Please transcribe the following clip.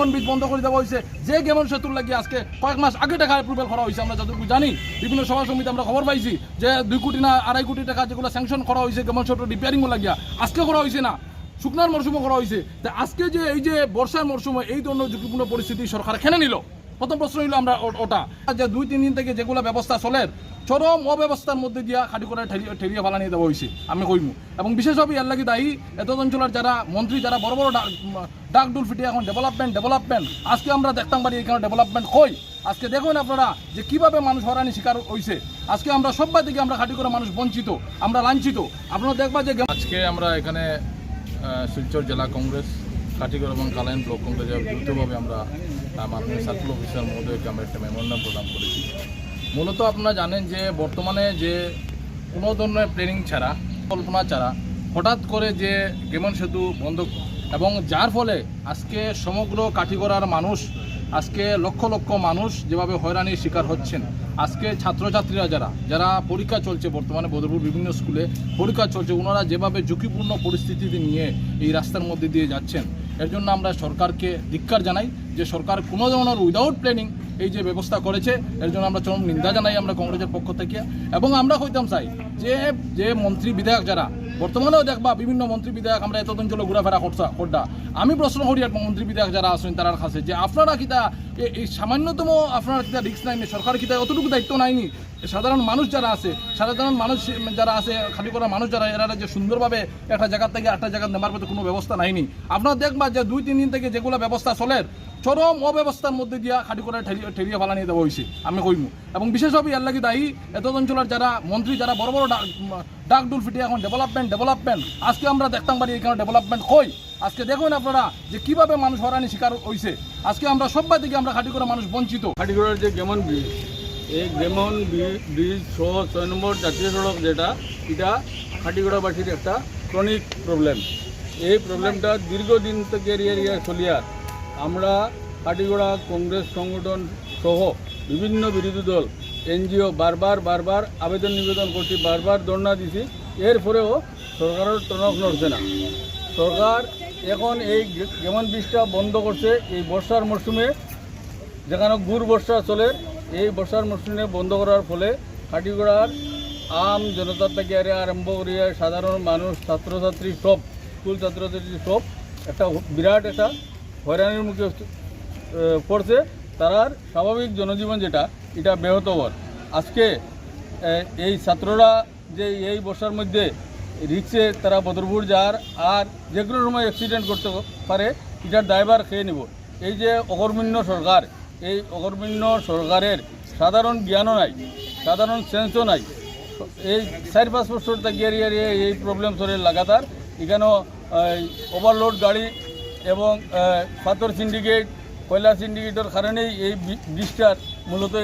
গেমন বীজ বন্ধ করে দেওয়া হয়েছে। যে গেমন সেতুর লাগিয়ে আজকে কয়েক মাস আগে টাকা অ্যাপ্রুভাল করা হয়েছে, আমরা যতটুকু জানি। বিভিন্ন সভা সমিতি আমরা খবর পাইছি যে দুই কোটি না আড়াই কোটি টাকা যেগুলো স্যাংশন করা হয়েছে গেমন সেতুর রিপেয়ারিংও লাগিয়া, আজকে করা হয়েছে না। শুকনার মরশুমও করা হয়েছে। তা আজকে যে এই যে বর্ষার মরশুমে এই ধরনের ঝুঁকিপূর্ণ পরিস্থিতি সরকার খেনে নিল? প্রথম প্রশ্ন হইল আমরা ওটা। যে দুই, তিন দিন থেকে যেগুলো ব্যবস্থা চলে, চরম অব্যবস্থার মধ্যে দিয়া খাটি করে ঠেলিয়ে ঠেলিয়ে ফালা নিয়ে দেওয়া হয়েছে আমি কইমু। এবং বিশেষভাবে এর লাগি দায়ী এত অঞ্চলের যারা মন্ত্রী, যারা বড় বড় ডাক- ডুল ফিটে এখন ডেভেলপমেন্ট ডেভেলপমেন্ট আজকে আমরা দেখতাম পারি এখানে ডেভেলপমেন্ট কই। আজকে দেখুন আপনারা যে কীভাবে মানুষ হরানি শিকার হয়েছে আজকে আমরা সবাই থেকে আমরা খাটি করে মানুষ বঞ্চিত, আমরা লাঞ্ছিত। আপনারা দেখবা যে আজকে আমরা এখানে শিলচর জেলা কংগ্রেস কাটিগড় এবং কালাইন ব্লক কংগ্রেসের যৌথভাবে আমরা মাননীয় সার্কুল অফিসার মহোদয়কে আমরা একটা মেমোরান্ডাম প্রদান করেছি। মূলত আপনারা জানেন যে বর্তমানে যে কোনো ধরনের প্ল্যানিং ছাড়া, কল্পনা ছাড়া, হঠাৎ করে যে গেমন সেতু বন্ধ এবং যার ফলে আজকে সমগ্র কাঠিগড়ার মানুষ, আজকে লক্ষ লক্ষ মানুষ যেভাবে হয়রানির শিকার হচ্ছেন, আজকে ছাত্রছাত্রীরা যারা যারা পরীক্ষা চলছে বর্তমানে বদরপুর বিভিন্ন স্কুলে, পরীক্ষা চলছে, ওনারা যেভাবে ঝুঁকিপূর্ণ পরিস্থিতিতে নিয়ে এই রাস্তার মধ্যে দিয়ে যাচ্ছেন এর জন্য আমরা সরকারকে ধিক্কার জানাই যে সরকার কোনো ধরনের উইদাউট প্ল্যানিং এই যে ব্যবস্থা করেছে, এর জন্য আমরা চরম নিন্দা জানাই আমরা কংগ্রেসের পক্ষ থেকে। এবং আমরা হইতাম চাই যে যে মন্ত্রী, বিধায়ক যারা বর্তমানেও দেখবা বিভিন্ন মন্ত্রী বিধায়ক আমরা এত অঞ্চলে ঘোরাফেরা করছা, করডা। আমি প্রশ্ন করি আর মন্ত্রী বিধায়ক যারা আছেন তার কাছে যে আপনারা কিতা এই সামান্যতম আপনার কিতা রিক্স নাইনি সরকার কিতা অতটুকু দায়িত্ব নাইনি সাধারণ মানুষ যারা আছে, সাধারণ মানুষ যারা আছে, খালি করা মানুষ যারা, এরা যে সুন্দরভাবে একটা জায়গা থেকে একটা জায়গা নেবার মতো কোনো ব্যবস্থা নাইনি আপনারা দেখবা যে দুই, তিন দিন থেকে যেগুলো ব্যবস্থা চলে, চরম অব্যবস্থার মধ্যে দিয়া খাটি করে ঠেলিয়ে ফালা নিয়ে দেওয়া হয়েছে আমি কইমু। এবং বিশেষভাবে এর লাগি দায়ী এত অঞ্চলের যারা মন্ত্রী, যারা বড় বড় ডাক- ডাক ডুল ফিটে এখন ডেভেলপমেন্ট ডেভেলপমেন্ট আজকে আমরা দেখতাম পারি এখানে ডেভেলপমেন্ট কই? আজকে দেখুন আপনারা যে কীভাবে মানুষ হরানি শিকার হয়েছে আজকে আমরা সবাই থেকে আমরা খাটি করে মানুষ বঞ্চিত। খাটিগড়ার যে গেমন ব্রিজ এই গেমন ব্রি- ব্রিজ সহ ছয় নম্বর জাতীয় সড়ক যেটা এটা খাটিগড়াবাসীর একটা ক্রনিক প্রবলেম এই প্রবলেমটা দীর্ঘদিন থেকে এরিয়া এরিয়া চলিয়ার আমরা খাটিগড়া কংগ্রেস সংগঠন সহ বিভিন্ন বিরোধী দল এনজিও বারবার বারবার আবেদন নিবেদন করছি, বারবার ধর্ণা দিছি। এরপরেও সরকারের টনক নড়ছে না। সরকার এখন এই যেমন ব্রিজটা বন্ধ করছে। এই বর্ষার মরশুমে যেখানে গুড় বর্ষা চলে, এই বর্ষার মরশুমে বন্ধ করার ফলে কাটিগড়ার আম জনতা থেকে আরে আরম্ভ করিয়া সাধারণ মানুষ, ছাত্রছাত্রী সব, স্কুল ছাত্রছাত্রী সব একটা বিরাট একটা হয়রানির মুখে পড়ছে। তারার স্বাভাবিক জনজীবন যেটা এটা ব্যাহত হওয়ার। আজকে এই ছাত্ররা যে এই বর্ষার মধ্যে রিক্সে তারা বদরপুর যার, আর যে কোনো সময় অ্যাক্সিডেন্ট করতে পারে, এটার ড্রাইভার খেয়ে নিব। এই যে অকর্মণ্য সরকার, এই অকর্মণ্য সরকারের সাধারণ জ্ঞানও নাই, সাধারণ সেন্সও নাই। এই চার পাঁচ বছর থেকে এরিয়া এই প্রবলেম চলে লাগাতার। এখানেও ওভারলোড গাড়ি এবং পাথর সিন্ডিকেট কয়লা সিন্ডিকেটের কারণেই এই ব্রিজটার মূলত